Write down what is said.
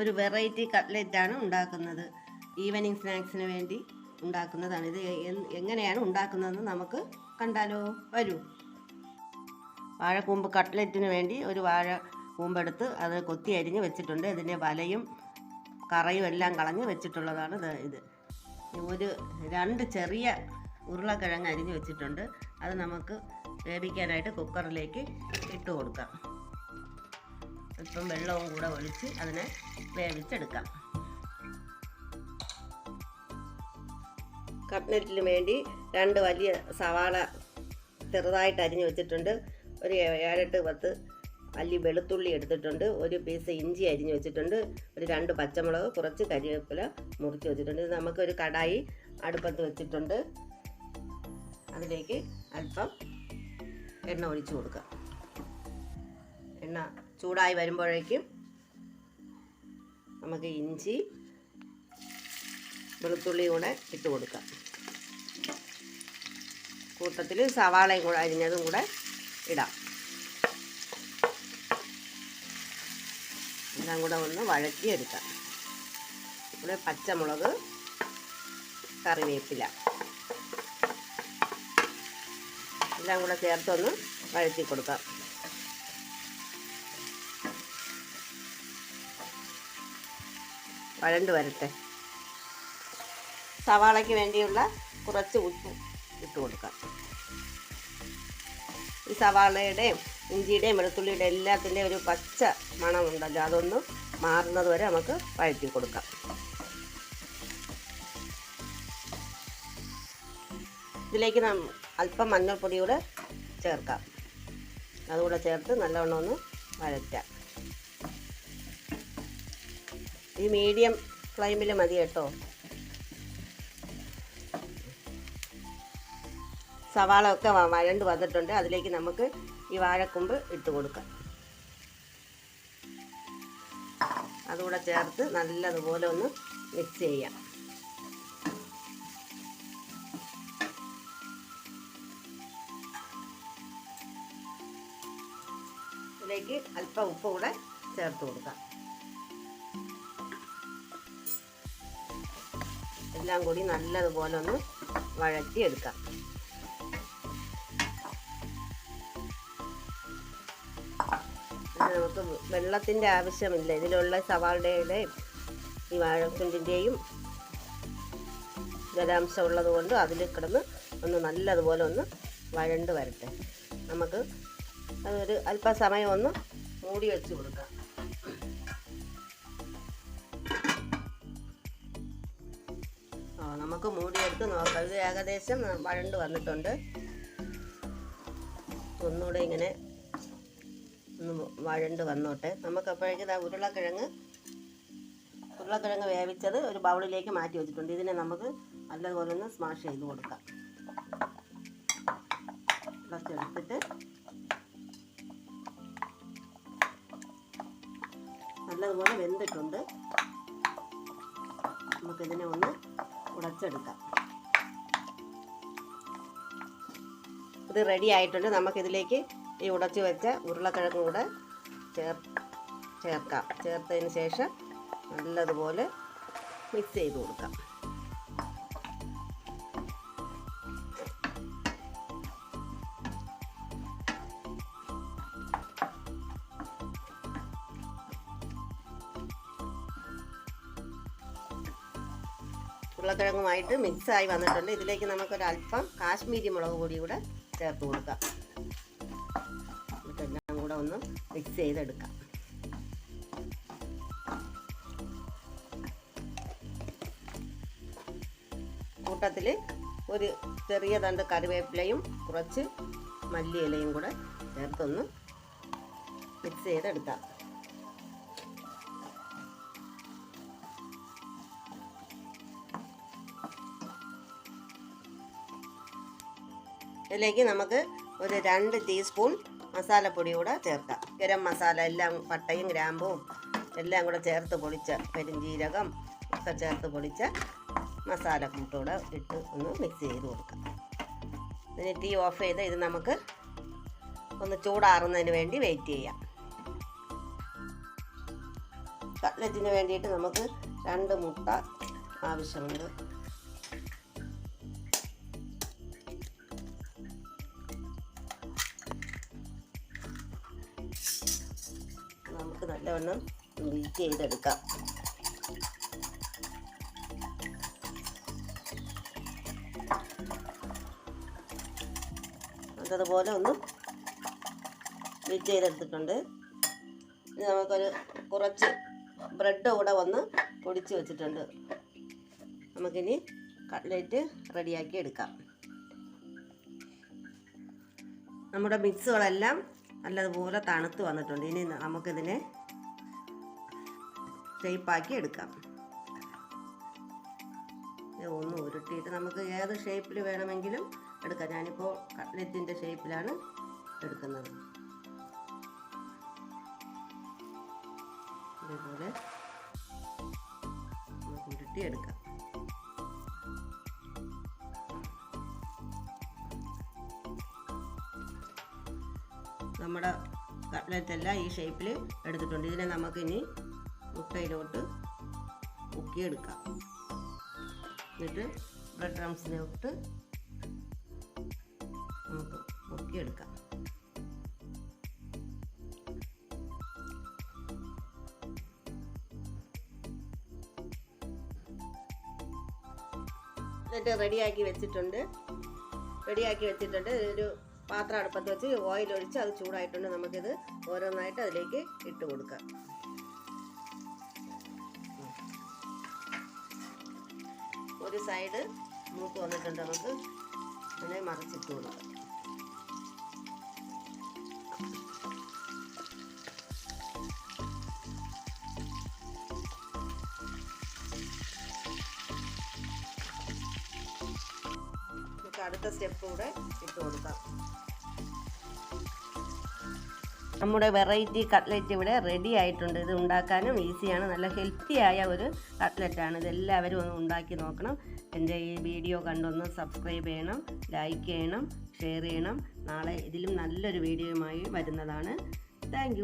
ഒരു വെറൈറ്റി കട്ട്ലറ്റാണ് ഉണ്ടാക്കുന്നത്. ഈവനിങ് സ്നാക്സിന് വേണ്ടി ഉണ്ടാക്കുന്നതാണ്. ഇത് എങ്ങനെയാണ് ഉണ്ടാക്കുന്നതെന്ന് നമുക്ക് കണ്ടാലോ? വരൂ. വാഴക്കൂമ്പ് കട്ട്ലറ്റിന് വേണ്ടി ഒരു വാഴ കൂമ്പെടുത്ത് അത് കൊത്തി അരിഞ്ഞ് വെച്ചിട്ടുണ്ട്. ഇതിന്റെ വലയും കറയും എല്ലാം കളഞ്ഞ് വെച്ചിട്ടുള്ളതാണ് ഇത് ഒരു രണ്ട് ചെറിയ ഉരുളക്കിഴങ്ങ് അരിഞ്ഞ് വെച്ചിട്ടുണ്ട്. അത് നമുക്ക് വേവിക്കാനായിട്ട് കുക്കറിലേക്ക് ഇട്ട് കൊടുക്കാം. അല്പം വെള്ളവും കൂടെ ഒഴിച്ച് അതിനെ വേവിച്ചെടുക്കാം. കട്ട്ലറ്റിന് വേണ്ടി രണ്ട് വലിയ സവാള ചെറുതായിട്ട് അരിഞ്ഞ് വെച്ചിട്ടുണ്ട്. ഒരു ഏഴെട്ട് പത്ത് അല്ലി വെളുത്തുള്ളി എടുത്തിട്ടുണ്ട്. ഒരു പീസ് ഇഞ്ചി അരിഞ്ഞ് വെച്ചിട്ടുണ്ട്. ഒരു രണ്ട് പച്ചമുളക് കുറച്ച് കരിവേപ്പില മുറിച്ച് വെച്ചിട്ടുണ്ട്. ഇത് നമുക്കൊരു കടായി അടുപ്പത്ത് വെച്ചിട്ടുണ്ട്. അതിലേക്ക് അല്പം എണ്ണ ഒഴിച്ചു കൊടുക്കാം. എണ്ണ ചൂടായി വരുമ്പോഴേക്കും നമുക്ക് ഇഞ്ചി വെളുത്തുള്ളി കൂടെ ഇട്ട് കൊടുക്കാം. കൂട്ടത്തിൽ സവാളയും കൂടെ അരിഞ്ഞതും കൂടെ ഇടാം. എല്ലാം കൂടെ ഒന്ന് വഴറ്റിയെടുക്കാം. ഇവിടെ പച്ചമുളക് കറിവേപ്പില എല്ലാം കൂടെ ചേർത്തൊന്ന് വഴറ്റി കൊടുക്കാം. വഴണ്ട് വരട്ടെ. സവാളയ്ക്ക് വേണ്ടിയുള്ള കുറച്ച് ഉപ്പ് ഇട്ട് കൊടുക്കാം. ഈ സവാളയുടെയും ഇഞ്ചിയുടെയും വെളുത്തുള്ളിയുടെ എല്ലാത്തിന്റെയും ഒരു പച്ച മണമുണ്ടല്ലോ അതൊന്ന് മാറുന്നത് വരെ നമുക്ക് വഴറ്റി കൊടുക്കാം. ഇതിലേക്ക് നാം അല്പം മഞ്ഞൾപ്പൊടി കൂടെ ചേർക്കാം. അതുകൂടെ ചേർത്ത് നല്ലവണ്ണം ഒന്ന് വഴറ്റാം. ഈ മീഡിയം ഫ്ലെയിമിൽ മതി കേട്ടോ. സവാള ഒക്കെ വരണ്ട് വന്നിട്ടുണ്ട്. അതിലേക്ക് നമുക്ക് ഈ വാഴക്കൊമ്പ് ഇട്ട് കൊടുക്കാം. അതുകൂടെ ചേർത്ത് നല്ലതുപോലെ ഒന്ന് മിക്സ് ചെയ്യാം. ഇതിലേക്ക് അല്പം ഉപ്പ് കൂടെ ചേർത്ത് കൊടുക്കാം. എല്ലാം കൂടി നല്ലതുപോലെ ഒന്ന് വഴറ്റിയെടുക്കാം. നമുക്ക് വെള്ളത്തിന്റെ ആവശ്യമില്ല. ഇതിലുള്ള സവാളയുടെയും ഈ വാഴത്തുണ്ടിന്റെയും ജലാംശം ഉള്ളത് കൊണ്ട് അതിൽ കിടന്ന് ഒന്ന് നല്ലതുപോലെ ഒന്ന് വഴണ്ട് വരട്ടെ. നമുക്ക് അതൊരു അല്പസമയം ഒന്ന് മൂടി വെച്ച് കൊടുക്കാം. നമുക്ക് മൂടിയെടുത്ത് നോക്കാം ഇത് ഏകദേശം വഴണ്ട് വന്നിട്ടുണ്ട്. ഒന്നുകൂടെ ഇങ്ങനെ ഒന്ന് വഴണ്ട് വന്നോട്ടെ. നമുക്ക് അപ്പോഴേക്കും ദാ ഉരുളക്കിഴങ്ങ് ഉരുളക്കിഴങ്ങ് വേവിച്ചത് ഒരു ബൗളിലേക്ക് മാറ്റി വെച്ചിട്ടുണ്ട്. ഇതിനെ നമുക്ക് നല്ലതുപോലെ ഒന്ന് സ്മാഷ് ചെയ്ത് കൊടുക്കാം. ഇളച്ചെടുത്തിട്ട് നല്ലതുപോലെ വെന്തിട്ടുണ്ട്. നമുക്കിതിനെ ഒന്ന് ഉടച്ചെടുക്കാം. ഇത് റെഡി ആയിട്ടുണ്ട്. നമുക്കിതിലേക്ക് ഈ ഉടച്ചു വെച്ച ഉരുളക്കിഴങ്ങ് കൂടെ ചേർ ചേർക്കാം. ചേർത്തതിന് ശേഷം നല്ലതുപോലെ മിക്സ് ചെയ്ത് കൊടുക്കാം. ഉരുളക്കിഴങ്ങുമായിട്ട് മിക്സായി വന്നിട്ടുണ്ട്. ഇതിലേക്ക് നമുക്കൊരല്പം കാശ്മീരി മുളക് പൊടി കൂടെ ചേർത്ത് കൊടുക്കാം. ഇതെല്ലാം കൂടെ ഒന്ന് മിക്സ് ചെയ്തെടുക്കാം. കൂട്ടത്തിൽ ഒരു ചെറിയ തണ്ട് കറിവേപ്പിലയും കുറച്ച് മല്ലിയിലയും കൂടെ ചേർത്തൊന്ന് മിക്സ് ചെയ്തെടുക്കാം. ഇതിലേക്ക് നമുക്ക് ഒരു രണ്ട് ടീസ്പൂൺ മസാലപ്പൊടി കൂടെ ചേർക്കാം. ഗരം മസാല എല്ലാം പട്ടയും ഗ്രാമ്പും എല്ലാം കൂടെ ചേർത്ത് പൊടിച്ച പെരുംജീരകം ഒക്കെ ചേർത്ത് പൊടിച്ച മസാല കൂട്ടൂടെ ഇട്ട് ഒന്ന് മിക്സ് ചെയ്ത് കൊടുക്കാം. ഇതിന് തീ ഓഫ് ചെയ്ത് ഇത് നമുക്ക് ഒന്ന് ചൂടാറുന്നതിന് വേണ്ടി വെയിറ്റ് ചെയ്യാം. കട്ലറ്റിന് വേണ്ടിയിട്ട് നമുക്ക് രണ്ട് മുട്ട ആവശ്യമുണ്ട്. നല്ലവണ്ണം ബീറ്റ് ചെയ്തെടുക്കാം. അതുപോലെ ഒന്ന് ബീറ്റ് ചെയ്തെടുത്തിട്ടുണ്ട്. ഇനി നമുക്കൊരു കുറച്ച് ബ്രെഡ് കൂടെ വന്ന് പൊടിച്ച് വെച്ചിട്ടുണ്ട്. നമുക്കിനി കട്ട്ലേറ്റ് റെഡിയാക്കി എടുക്കാം. നമ്മുടെ മിക്സുകളെല്ലാം നല്ലതുപോലെ തണുത്ത് വന്നിട്ടുണ്ട്. ഇനി നമുക്കിതിനെ ഷേപ്പാക്കി എടുക്കാം. ഒന്ന് ഉരുട്ടിയിട്ട് നമുക്ക് ഏത് ഷേപ്പിൽ വേണമെങ്കിലും എടുക്കാം. ഞാനിപ്പോൾ കട്ട്ലറ്റിന്റെ ഷേപ്പിലാണ് എടുക്കുന്നത്. ഇതേപോലെ നമുക്ക് ഉരുട്ടിയെടുക്കാം. നമ്മുടെ കട്ട്ലറ്റ് എല്ലാം ഈ ഷേപ്പിൽ എടുത്തിട്ടുണ്ട്. ഇതിനെ നമുക്കിനി മുട്ടയിലോട്ട് മുക്കിയെടുക്കാം എന്നിട്ട് ബ്രെഡ് ഇട്ട് നമുക്ക് മുക്കിയെടുക്കാം എന്നിട്ട് റെഡിയാക്കി വെച്ചിട്ടുണ്ട്. റെഡിയാക്കി വെച്ചിട്ടുണ്ട്. ഒരു പാത്രം അടുപ്പത്ത് വെച്ച് ഓയിൽ ഒഴിച്ച് അത് ചൂടായിട്ടുണ്ട്. നമുക്കിത് ഓരോന്നായിട്ട് അതിലേക്ക് ഇട്ട് കൊടുക്കാം. ഒരു സൈഡ് മൂക്ക് വന്നിട്ടുണ്ട്. നമുക്ക് അതിനെ മറിച്ചിട്ട് കൊടുക്കാം. നമുക്ക് അടുത്ത സ്റ്റെപ്പ് കൂടെ ഇട്ട് കൊടുക്കാം. നമ്മുടെ വെറൈറ്റി കട്ട്ലറ്റ് ഇവിടെ റെഡി ആയിട്ടുണ്ട്. ഇത് ഉണ്ടാക്കാനും ഈസിയാണ്. നല്ല ഹെൽത്തി ആയ ഒരു കട്ട്ലറ്റാണ്. ഇതെല്ലാവരും ഒന്ന് ഉണ്ടാക്കി നോക്കണം. എന്റെ ഈ വീഡിയോ കണ്ടൊന്ന് സബ്സ്ക്രൈബ് ചെയ്യണം ലൈക്ക് ചെയ്യണം ഷെയർ ചെയ്യണം. നാളെ ഇതിലും നല്ലൊരു വീഡിയോയുമായി വരുന്നതാണ്. താങ്ക്